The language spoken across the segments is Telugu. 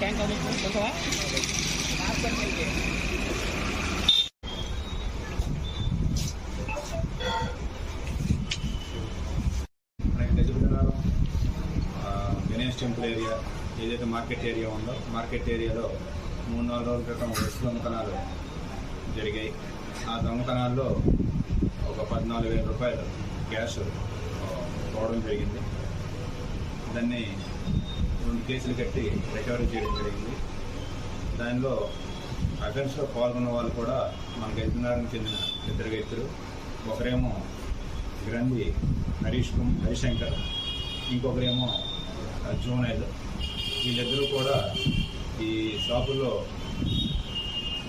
ట్యాంక్ అది మనకి గణేష్ టెంపుల్ ఏరియా ఏదైతే మార్కెట్ ఏరియా ఉందో మార్కెట్ ఏరియాలో మూడు నాలుగు రోజుల క్రితం బస్సు దొంగతనాలు జరిగాయి. ఆ దొంగతనాల్లో ఒక పద్నాలుగు వేల రూపాయలు క్యాష్ ఆ, పోవడం జరిగింది. దాన్ని రెండు కేసులు కట్టి రికవరీ చేయడం జరిగింది. దానిలో అఫెన్స్లో పాల్గొన్న వాళ్ళు కూడా మన గజబిదనారానికి చెందిన ఇద్దరు వ్యక్తులు. ఒకరేమో గ్రంథి హరీష్ కుమ్ హరిశంకర్ ఇంకొకరేమో జోనైల్. వీళ్ళిద్దరూ కూడా ఈ షాపులో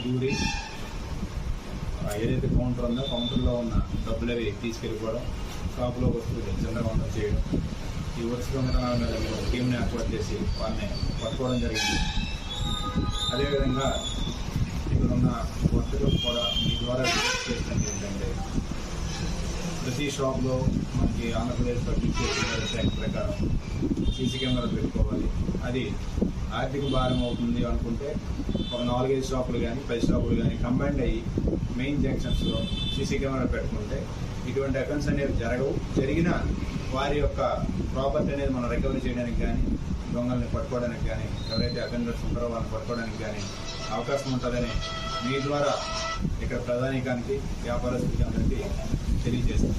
దూరి ఏదైతే కౌంటర్ ఉందో కౌంటర్లో ఉన్న డబ్బులు అవి తీసుకెళ్ళిపోవడం షాపులో వస్తువులు చంద్రబాబు చేయడం. ఈ వరుస దొంగతనాల మీద ఒక టీంని ఏర్పాటు చేసి వారిని పట్టుకోవడం జరిగింది. అదేవిధంగా ఇక్కడున్న వర్తకులకు కూడా మీ ద్వారా రిక్వెస్ట్ చేసినది ఏంటంటే ప్రతి షాప్లో మనకి ఆంధ్రప్రదేశ్ పబ్లిక్ సేఫ్టీ ప్రకారం సీసీ కెమెరా పెట్టుకోవాలి. అది ఆర్థిక భారం అవుతుంది అనుకుంటే ఒక నాలుగైదు షాపులు కానీ పది షాపులు కానీ కంబైండ్ అయ్యి మెయిన్ జంక్షన్స్లో సీసీ కెమెరా పెట్టుకుంటే ఇటువంటి అఫెన్స్ అనేవి జరగవు. జరిగినా యొక్క ప్రాపర్టీ అనేది మనం రికవరీ చేయడానికి కానీ దొంగల్ని పట్టుకోవడానికి కానీ ఎవరైతే అఫెండర్స్ ఉంటారో వాళ్ళని పట్టుకోవడానికి కానీ అవకాశం ఉంటుందని మీ ద్వారా ఇక్కడ ప్రధానికానికి వ్యాపారస్తులకి అందరికీ తెలియజేస్తాం